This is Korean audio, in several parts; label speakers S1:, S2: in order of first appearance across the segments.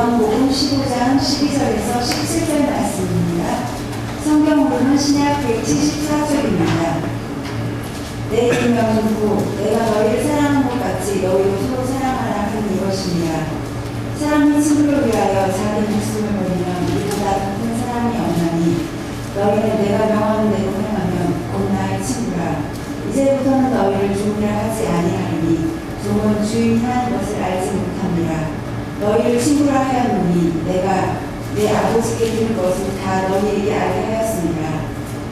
S1: 요한복음 15장 12절에서 17절 말씀입니다. 성경으로는 신약 174쪽입니다. 내 임명은 곧 내가 너희를 사랑한 것 같이 너희도 서로 사랑하라 하는 이것입니다. 사람이 친구를 위하여 자기 목숨을 버리면 이보다 더큰 사랑이 없나니 너희는 내가 명하는 대로 행하면 곧 나의 친구라. 이제부터는 너희를 종이라 하지 아니하리니 종은 주인한 것을 알지 못합니다. 너희를 친구라 하였노니 내가 내 아버지께 들은 것을 다 너희에게 알게 하였습니다.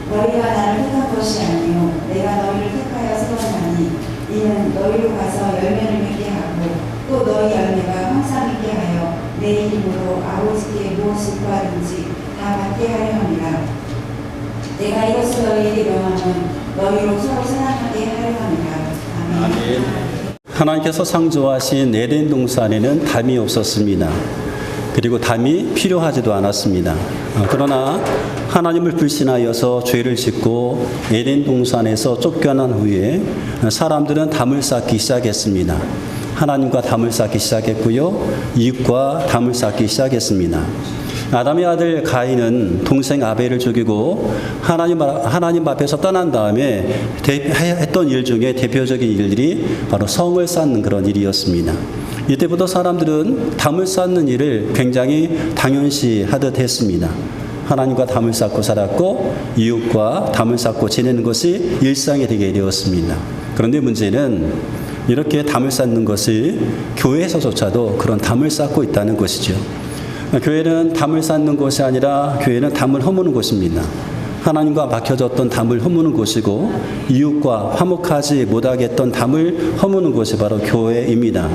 S1: 너희가 나를 택한 것이 아니요 내가 너희를 택하여 세웠나니 이는 너희로 가서 열매를 맺게 하고 또 너희 열매가 항상 있게 하여 내 이름으로 아버지께 무엇을 구하든지 다 받게 하려 함이라 내가 이것을 너희에게 명하면 너희로 서로 사랑하게 하려 함이라 아멘.
S2: 하나님께서 창조하신 에덴 동산에는 담이 없었습니다. 그리고 담이 필요하지도 않았습니다. 어, 그러나 하나님을 불신하여서 죄를 짓고 에덴 동산에서 쫓겨난 후에 사람들은 담을 쌓기 시작했습니다. 하나님과 담을 쌓기 시작했고요. 이웃과 담을 쌓기 시작했습니다. 아담의 아들 가인은 동생 아벨을 죽이고 하나님, 하나님 앞에서 떠난 다음에 대- 했던 일 중에 대표적인 일들이 바로 성을 쌓는 그런 일이었습니다. 이때부터 사람들은 담을 쌓는 일을 굉장히 당연시 하듯 했습니다. 하나님과 담을 쌓고 살았고 이웃과 담을 쌓고 지내는 것이 일상이 되게 되었습니다. 그런데 문제는 이렇게 담을 쌓는 것이 교회에서조차도 그런 담을 쌓고 있다는 것이죠. 교회는 담을 쌓는 곳이 아니라 교회는 담을 허무는 곳입니다. 하나님과 막혀졌던 담을 허무는 곳이고 이웃과 화목하지 못하겠던 담을 허무는 곳이 바로 교회입니다.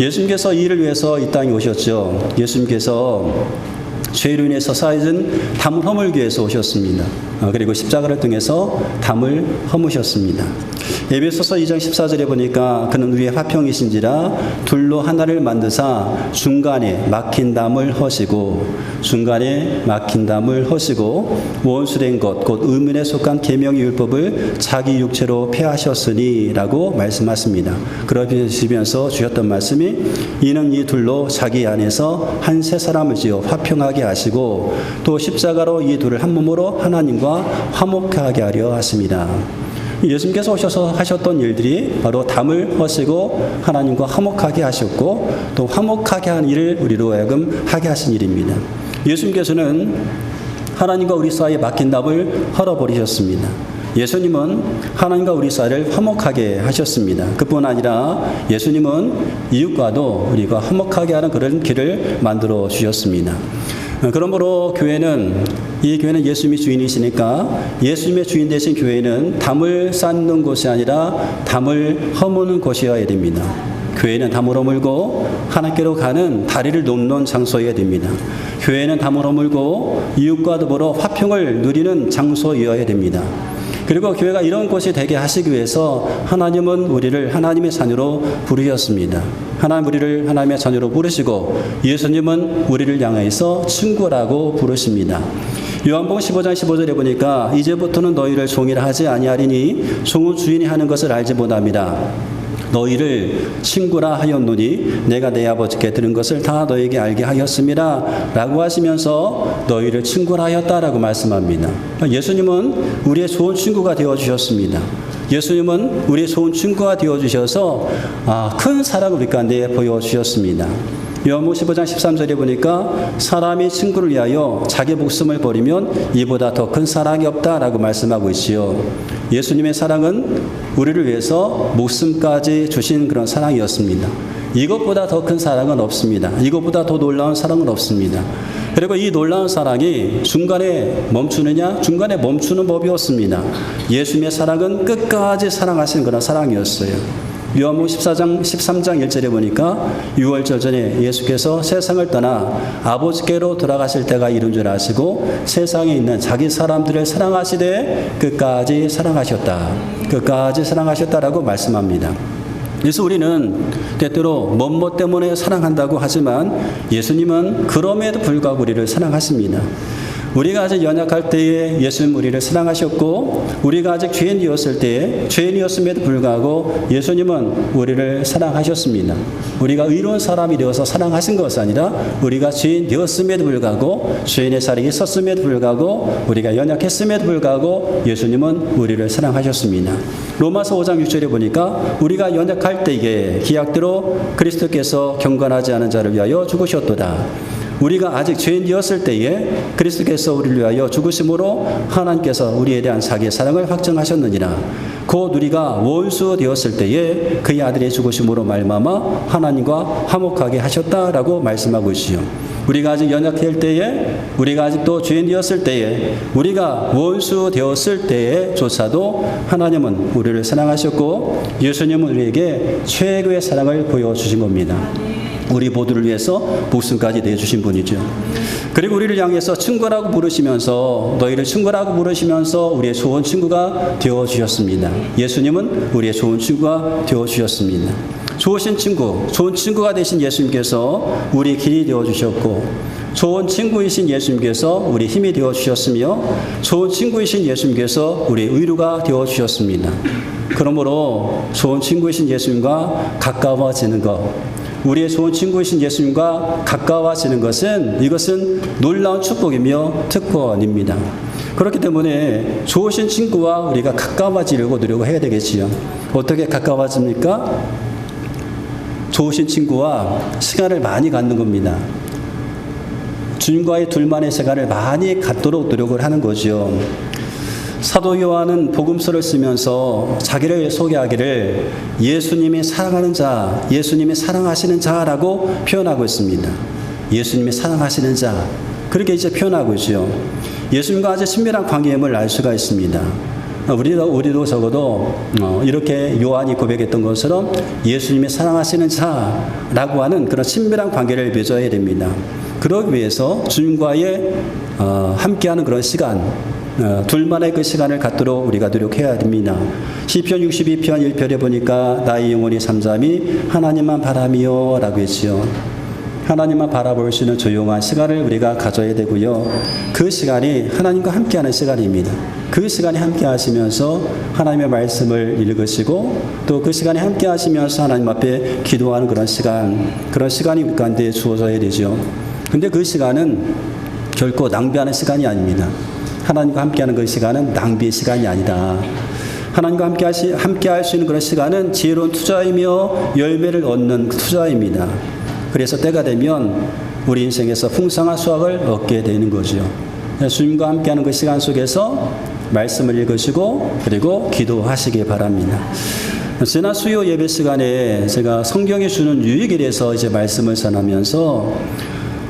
S2: 예수님께서 이 일을 위해서 이 땅에 오셨죠. 예수님께서 죄로 인해서 쌓여진 담을 허물기 위해서 오셨습니다. 어, 그리고 십자가를 통해서 담을 허무셨습니다. 에베소서 2장 14절에 보니까 그는 위에 화평이신지라 둘로 하나를 만드사 중간에 막힌 담을 허시고 중간에 막힌 담을 허시고 원수된 것 곧 의문에 속한 계명의 율법을 자기 육체로 폐하셨으니라고 말씀하십니다. 그러시면서 주셨던 말씀이 이는 이 둘로 자기 안에서 한 세 사람을 지어 화평하게 하시고 또 십자가로 이 둘을 한 몸으로 하나님과 화목하게 하려 하십니다. 예수님께서 오셔서 하셨던 일들이 바로 담을 허시고 하나님과 화목하게 하셨고 또 화목하게 한 일을 우리로 하여금 하게 하신 일입니다. 예수님께서는 하나님과 우리 사이에 막힌 담을 헐어버리셨습니다. 예수님은 하나님과 우리 사이를 화목하게 하셨습니다. 그뿐 아니라 예수님은 이웃과도 우리가 화목하게 하는 그런 길을 만들어 주셨습니다. 어, 그러므로 교회는 이 교회는 예수님이 주인이시니까 예수님의 주인 되신 교회는 담을 쌓는 곳이 아니라 담을 허무는 곳이어야 됩니다. 교회는 담을 허물고 하나님께로 가는 다리를 놓는 장소여야 됩니다. 교회는 담을 허물고 이웃과 더불어 화평을 누리는 장소여야 됩니다. 그리고 교회가 이런 곳이 되게 하시기 위해서 하나님은 우리를 하나님의 자녀로 부르셨습니다. 하나님 우리를 하나님의 자녀로 부르시고 예수님은 우리를 향해서 친구라고 부르십니다. 요한복음 15장 15절에 보니까 이제부터는 너희를 종이라 하지 아니하리니 종은 주인이 하는 것을 알지 못합니다. 너희를 친구라 하였노니 내가 내 아버지께 들은 것을 다 너에게 알게 하였습니다. 라고 하시면서 너희를 친구라 하였다라고 말씀합니다. 예수님은 우리의 좋은 친구가 되어 주셨습니다. 예수님은 우리의 좋은 친구가 되어 주셔서 아, 큰 사랑을 우리 가운데 보여 주셨습니다. 요한복음 15장 13절에 보니까 사람이 친구를 위하여 자기 목숨을 버리면 이보다 더 큰 사랑이 없다라고 말씀하고 있지요. 예수님의 사랑은 우리를 위해서 목숨까지 주신 그런 사랑이었습니다. 이것보다 더 큰 사랑은 없습니다. 이것보다 더 놀라운 사랑은 없습니다. 그리고 이 놀라운 사랑이 중간에 멈추느냐? 중간에 멈추는 법이 없습니다. 예수님의 사랑은 끝까지 사랑하신 그런 사랑이었어요. 요한복음 14장 13장 1절에 보니까 6월절 전에 예수께서 세상을 떠나 아버지께로 돌아가실 때가 이른 줄 아시고 세상에 있는 자기 사람들을 사랑하시되 끝까지 사랑하셨다. 끝까지 사랑하셨다라고 말씀합니다. 그래서 우리는 때때로 뭐뭐 때문에 사랑한다고 하지만 예수님은 그럼에도 불구하고 우리를 사랑하십니다. 우리가 아직 연약할 때에 예수님 우리를 사랑하셨고 우리가 아직 죄인이었을 때에 죄인이었음에도 불구하고 예수님은 우리를 사랑하셨습니다. 우리가 의로운 사람이 되어서 사랑하신 것이 아니라 우리가 죄인 되었음에도 불구하고 죄인의 자리에 있었음에도 불구하고 우리가 연약했음에도 불구하고 예수님은 우리를 사랑하셨습니다. 로마서 5장 6절에 보니까 우리가 연약할 때에 기약대로 그리스도께서 경건하지 않은 자를 위하여 죽으셨도다. 우리가 아직 죄인이었을 때에 그리스도께서 우리를 위하여 죽으심으로 하나님께서 우리에 대한 자기의 사랑을 확증하셨느니라. 곧 우리가 원수 되었을 때에 그의 아들의 죽으심으로 말미암아 하나님과 화목하게 하셨다라고 말씀하고 있지요. 우리가 아직 연약할 때에 우리가 아직도 죄인이었을 때에 우리가 원수 되었을 때에조차도 하나님은 우리를 사랑하셨고 예수님은 우리에게 최고의 사랑을 보여주신 겁니다. 우리 모두를 위해서 목숨까지 내주신 분이죠. 그리고 우리를 향해서 친구라고 부르시면서 너희를 친구라고 부르시면서 우리의 좋은 친구가 되어 주셨습니다. 예수님은 우리의 좋은 친구가 되어 주셨습니다. 좋으신 친구, 좋은 친구가 되신 예수님께서 우리 길이 되어 주셨고 좋은 친구이신 예수님께서 우리 힘이 되어 주셨으며 좋은 친구이신 예수님께서 우리 의루가 되어 주셨습니다. 그러므로 좋은 친구이신 예수님과 가까워지는 것 우리의 좋은 친구이신 예수님과 가까워지는 것은 이것은 놀라운 축복이며 특권입니다. 그렇기 때문에 좋으신 친구와 우리가 가까워지려고 노력해야 되겠지요. 어떻게 가까워집니까? 좋으신 친구와 시간을 많이 갖는 겁니다. 주님과의 둘만의 시간을 많이 갖도록 노력을 하는 거죠. 사도 요한은 복음서를 쓰면서 자기를 소개하기를 예수님이 사랑하는 자, 예수님이 사랑하시는 자라고 표현하고 있습니다. 예수님이 사랑하시는 자. 그렇게 이제 표현하고 있죠. 예수님과 아주 친밀한 관계임을 알 수가 있습니다. 우리도, 우리도 적어도 어, 이렇게 요한이 고백했던 것처럼 예수님이 사랑하시는 자라고 하는 그런 친밀한 관계를 맺어야 됩니다. 그러기 위해서 주님과의 어, 함께하는 그런 시간, 어, 둘만의 그 시간을 갖도록 우리가 노력해야 됩니다. 시편 62편 1편에 보니까 나의 영혼이 잠잠히 하나님만 바라미요라고 했지요. 하나님만 바라볼 수 있는 조용한 시간을 우리가 가져야 되고요. 그 시간이 하나님과 함께하는 시간입니다. 그 시간에 함께 하시면서 하나님의 말씀을 읽으시고 또 그 시간에 함께 하시면서 하나님 앞에 기도하는 그런 시간, 그런 시간이 우리 가운데 주어져야 되죠. 근데 그 시간은 결코 낭비하는 시간이 아닙니다. 하나님과 함께하는 그 시간은 낭비의 시간이 아니다. 하나님과 함께 하시, 함께 할 수 있는 그런 시간은 지혜로운 투자이며 열매를 얻는 그 투자입니다. 그래서 때가 되면 우리 인생에서 풍성한 수확을 얻게 되는 거죠. 주님과 함께하는 그 시간 속에서 말씀을 읽으시고 그리고 기도하시기 바랍니다. 지난 수요 예배 시간에 제가 성경이 주는 유익에 대해서 이제 말씀을 전하면서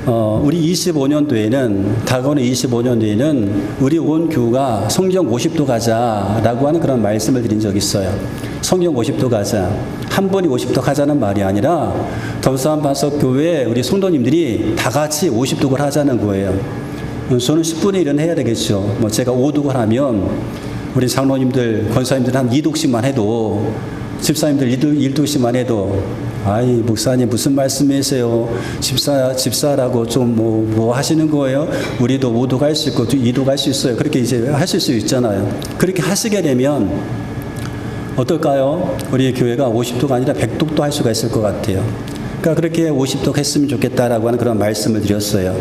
S2: 어, 우리 25년도에는 다가오는 25년도에는 우리 온 교우가 성경 50도 가자라고 하는 그런 말씀을 드린 적이 있어요. 성경 50도 가자. 한 번이 50도 가자는 말이 아니라 덤사한 반석 교회 우리 성도님들이 다 같이 50독을 하자는 거예요. 저는 10분의 1은 해야 되겠죠. 뭐 제가 5독을 하면 우리 장로님들, 권사님들 한 2독씩만 해도 집사님들 1독, 1독씩만 해도 아이 목사님 무슨 말씀이세요? 집사 집사라고 좀뭐뭐 하시는 거예요? 우리도 5독 할수 있고 2독 할수 있어요. 그렇게 이제 하실 수 있잖아요. 그렇게 하시게 되면 어떨까요? 우리 교회가 50도가 아니라 100독도 할 수가 있을 것 같아요. 그러니까 그렇게 50독 했으면 좋겠다라고 하는 그런 말씀을 드렸어요.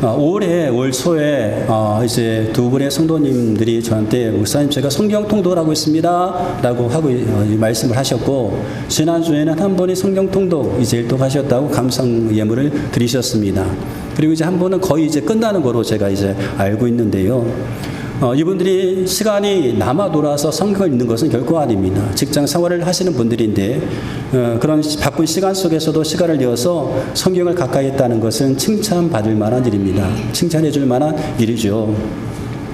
S2: 어, 올해 올 초에 어, 이제 두 분의 성도님들이 저한테 목사님 제가 성경 통독을 하고 있습니다라고 하고 어, 말씀을 하셨고 지난 주에는 한 분이 성경 통독 이제 일독하셨다고 감상 예물을 드리셨습니다. 그리고 이제 한 분은 거의 이제 끝나는 거로 제가 이제 알고 있는데요. 어, 이분들이 시간이 남아 돌아서 성경을 읽는 것은 결코 아닙니다. 직장 생활을 하시는 분들인데 어, 그런 바쁜 시간 속에서도 시간을 내어서 성경을 가까이 했다는 것은 칭찬받을 만한 일입니다. 칭찬해 줄 만한 일이죠.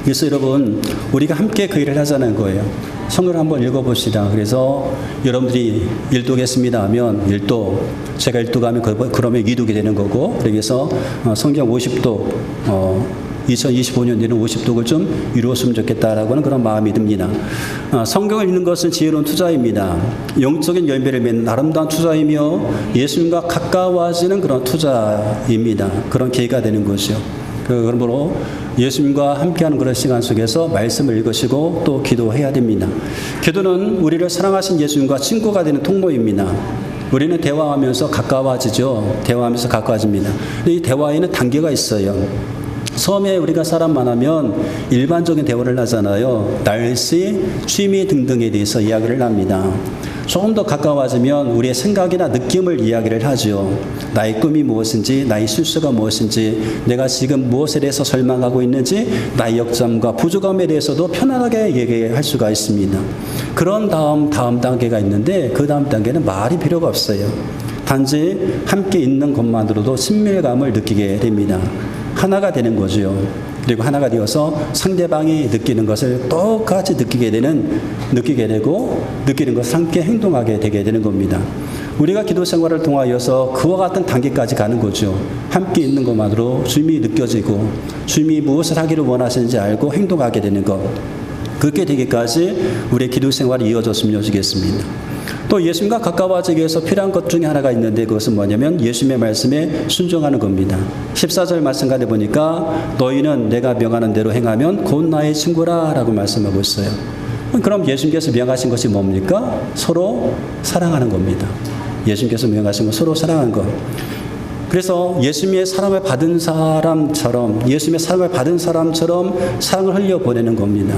S2: 그래서 여러분 우리가 함께 그 일을 하자는 거예요. 성경을 한번 읽어봅시다. 그래서 여러분들이 일독했습니다 하면 일독, 제가 일독하면 그- 그러면 이독이 되는 거고 그래서 어, 성경 50독 어, 2025년에는 50독을 좀 이루었으면 좋겠다라고 하는 그런 마음이 듭니다. 아, 성경을 읽는 것은 지혜로운 투자입니다. 영적인 열매를 맺는 아름다운 투자이며 예수님과 가까워지는 그런 투자입니다. 그런 계기가 되는 것이요. 그 그러므로 예수님과 함께하는 그런 시간 속에서 말씀을 읽으시고 또 기도해야 됩니다. 기도는 우리를 사랑하신 예수님과 친구가 되는 통로입니다. 우리는 대화하면서 가까워지죠. 대화하면서 가까워집니다. 이 대화에는 단계가 있어요. 처음에 우리가 사람 만나면 일반적인 대화를 하잖아요. 날씨, 취미 등등에 대해서 이야기를 합니다. 조금 더 가까워지면 우리의 생각이나 느낌을 이야기를 하죠. 나의 꿈이 무엇인지, 나의 실수가 무엇인지, 내가 지금 무엇에 대해서 절망하고 있는지, 나의 역점과 부족함에 대해서도 편안하게 얘기할 수가 있습니다. 그런 다음, 다음 단계가 있는데, 그 다음 단계는 말이 필요가 없어요. 단지 함께 있는 것만으로도 친밀감을 느끼게 됩니다. 하나가 되는 거죠. 그리고 하나가 되어서 상대방이 느끼는 것을 똑같이 느끼게 되는, 느끼게 되고, 느끼는 것을 함께 행동하게 되게 되는 겁니다. 우리가 기도 생활을 통하여서 그와 같은 단계까지 가는 거죠. 함께 있는 것만으로 주님이 느껴지고, 주님이 무엇을 하기를 원하시는지 알고 행동하게 되는 것. 그렇게 되기까지 우리의 기도 생활이 이어졌으면 좋겠습니다. 또 예수님과 가까워지기 위해서 필요한 것 중에 하나가 있는데 그것은 뭐냐면 예수님의 말씀에 순종하는 겁니다. 14절 말씀 가에 보니까 너희는 내가 명하는 대로 행하면 곧 나의 친구라 라고 말씀하고 있어요. 그럼 예수님께서 명하신 것이 뭡니까? 서로 사랑하는 겁니다. 예수님께서 명하신 것 서로 사랑하는 것. 그래서 예수님의 사랑을 받은 사람처럼 예수님의 사랑을 받은 사람처럼 사랑을 흘려 보내는 겁니다.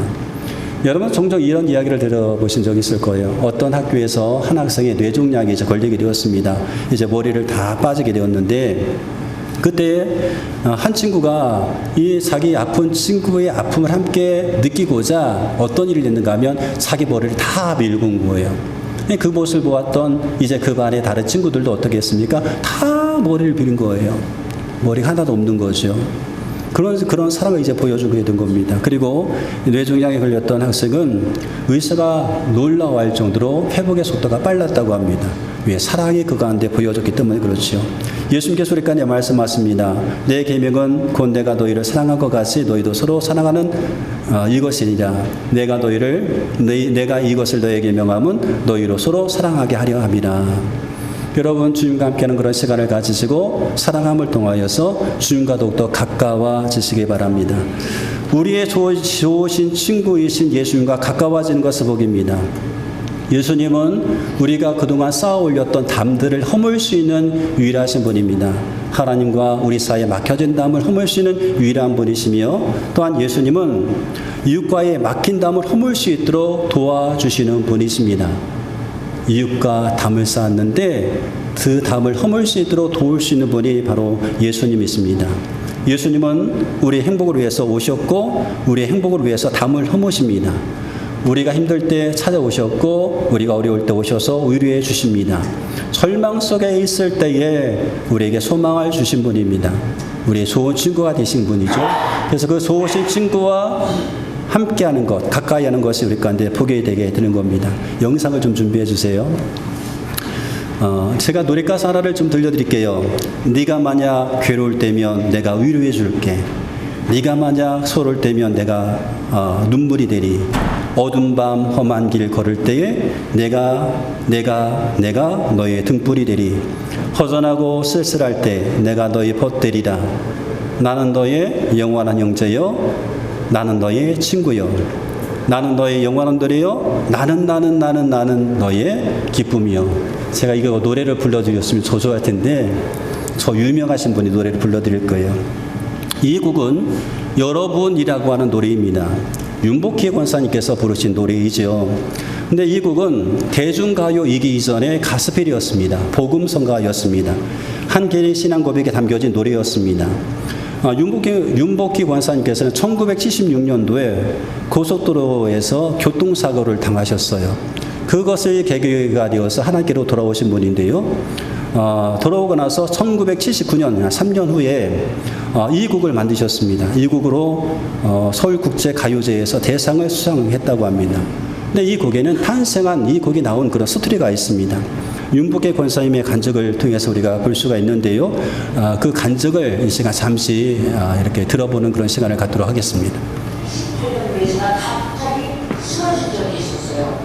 S2: 여러분 종종 이런 이야기를 들어보신 적 있을 거예요. 어떤 학교에서 한 학생의 뇌종양이 이제 걸리게 되었습니다. 이제 머리를 다 빠지게 되었는데 그때 어, 한 친구가 이 자기 아픈 친구의 아픔을 함께 느끼고자 어떤 일을 했는가 하면 자기 머리를 다 밀고 온 거예요. 그 모습을 보았던 이제 그 반의 다른 친구들도 어떻게 했습니까? 다 머리를 비는 거예요. 머리가 하나도 없는 거죠. 그런 그런 사랑을 이제 보여주게 된 겁니다. 그리고 뇌종양에 걸렸던 학생은 의사가 놀라워할 정도로 회복의 속도가 빨랐다고 합니다. 왜 사랑이 그 가운데 보여졌기 때문에 그렇죠. 예수님께서 우리까지 말씀하십니다. 내 계명은 곧 내가 너희를 사랑한 것 같이 너희도 서로 사랑하는 어, 이것이니라. 내가 너희를 내, 내가 이것을 너에게 명함은 너희로 서로 사랑하게 하려 함이라. 여러분 주님과 함께하는 그런 시간을 가지시고 사랑함을 통하여서 주님과 더욱더 가까워지시기 바랍니다. 우리의 좋으신 친구이신 예수님과 가까워지는 것을 복입니다. 예수님은 우리가 그동안 쌓아 올렸던 담들을 허물 수 있는 유일하신 분입니다. 하나님과 우리 사이에 막혀진 담을 허물 수 있는 유일한 분이시며 또한 예수님은 이웃과의 막힌 담을 허물 수 있도록 도와주시는 분이십니다. 이웃과 담을 쌓았는데 그 담을 허물 수 있도록 도울 수 있는 분이 바로 예수님이십니다. 예수님은 우리 행복을 위해서 오셨고 우리 행복을 위해서 담을 허무십니다. 우리가 힘들 때 찾아오셨고 우리가 어려울 때 오셔서 위로해 주십니다. 절망 속에 있을 때에 우리에게 소망을 주신 분입니다. 우리의 좋은 친구가 되신 분이죠. 그래서 그 좋으신 친구와 함께하는 것, 가까이 하는 것이 우리 가운데 보게 되게 되는 겁니다. 영상을 좀 준비해 주세요. 어, 제가 노래 가사 하나를 좀 들려드릴게요. 네가 만약 괴로울 때면 내가 위로해 줄게. 네가 만약 소를 때면 내가 어, 눈물이 되리. 어둠 밤 험한 길 걸을 때에 내가 내가 내가 너의 등불이 되리. 허전하고 쓸쓸할 때 내가 너의 벗되리라. 나는 너의 영원한 형제여 나는 너의 친구여. 나는 너의 노래여. 나는 나는 나는 나는 너의 기쁨이여. 제가 이거 노래를 불러드렸으면 더 좋을 텐데 저 유명하신 분이 노래를 불러드릴 거예요. 이 곡은 여러분이라고 하는 노래입니다. 윤복희 권사님께서 부르신 노래이죠. 근데 이 곡은 대중가요이기 이전에 가스펠이었습니다. 복음성가였습니다. 한 개인의 신앙 고백에 담겨진 노래였습니다. 아, 윤복희, 윤복희 권사님께서는 1976년도에 고속도로에서 교통사고를 당하셨어요. 그것을 계기가 되어서 하나님께로 돌아오신 분인데요. 어, 돌아오고 나서 1979년, 3년 후에 어, 이 곡을 만드셨습니다. 이 곡으로 어, 서울국제가요제에서 대상을 수상했다고 합니다. 근데 이 곡에는 탄생한 이 곡이 나온 그런 스토리가 있습니다. 윤복의 권사님의 간증을 통해서 우리가 볼 수가 있는데요. 아, 그 간증을 이 시간 잠시 아, 이렇게 들어보는 그런 시간을 갖도록 하겠습니다.
S3: 그래서 갑자기 쓰러진 적이 있었어요.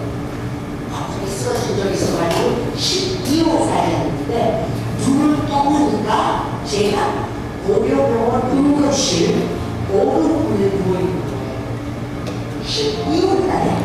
S3: 갑자기 쓰러진 적이 있어가지고 12호 살이었는데 눈을 떠보니까 제가 고려병원 응급실 오른쪽에 누워있는 거예요. 12월 달에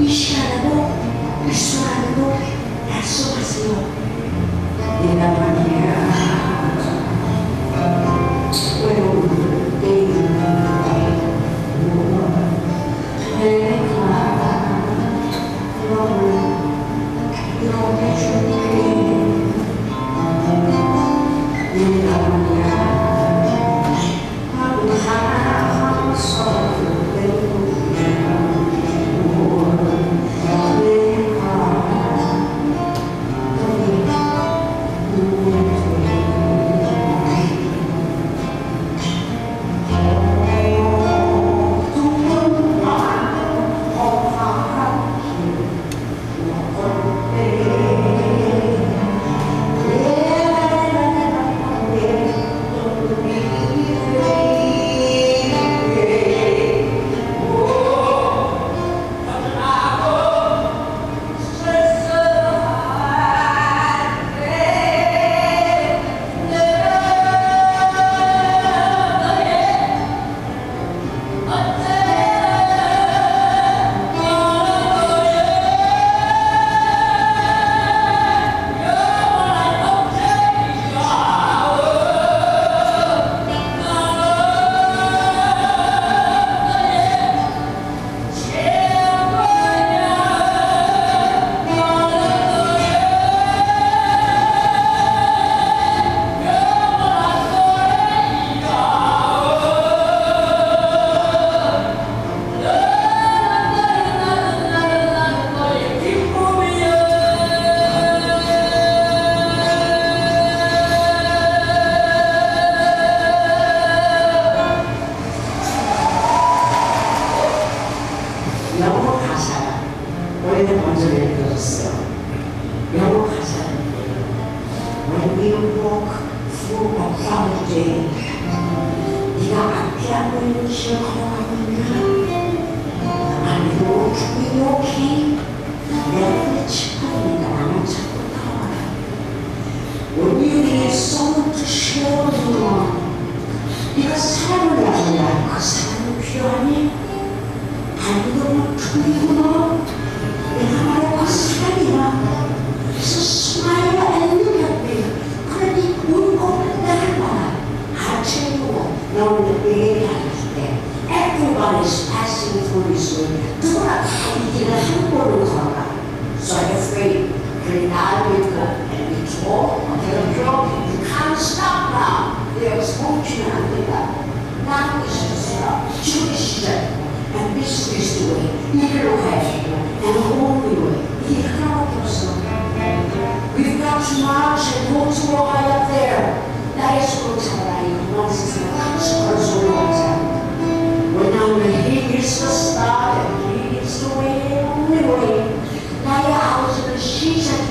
S3: 이 시간에도 이순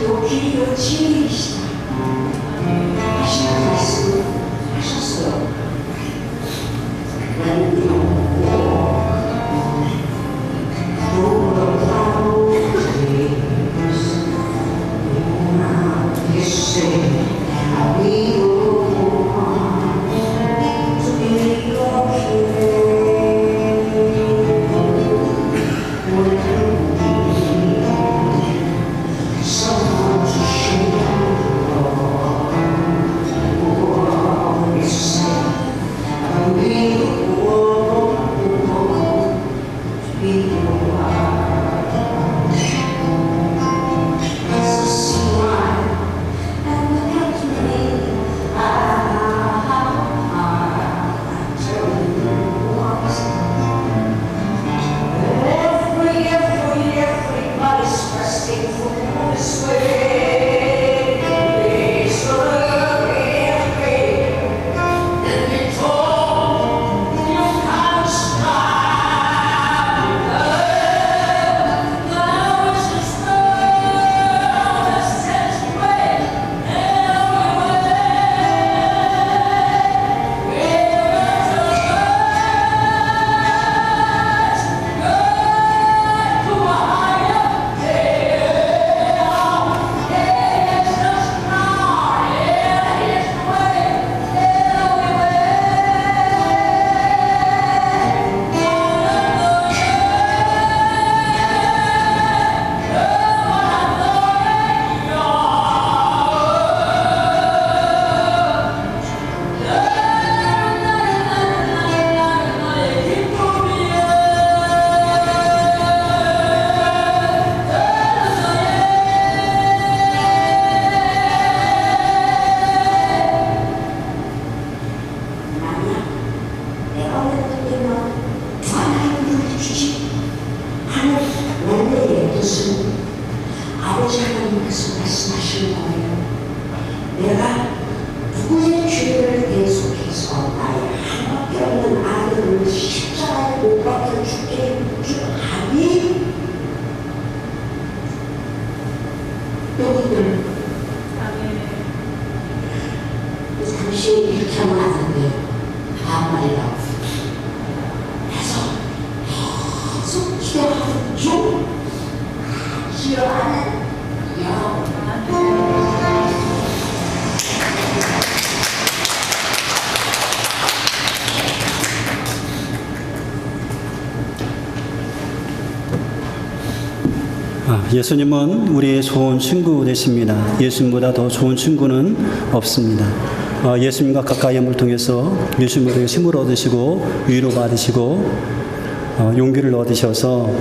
S3: 요 길이요 진리이시다 하시는 말씀을 하셨어요. 나는 아,
S2: 예수님은 우리의 좋은 친구 되십니다. 예수님보다 더 좋은 친구는 없습니다. 아, 예수님과 가까이 함을 통해서 예수님을 통해 힘을 얻으시고 위로 받으시고 아, 용기를 얻으셔서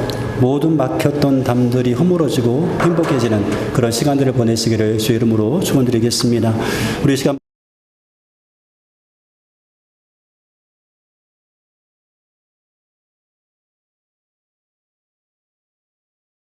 S2: 모든 막혔던 담들이 허물어지고 행복해지는 그런 시간들을 보내시기를 주 이름으로 축원드리겠습니다. 우리 시간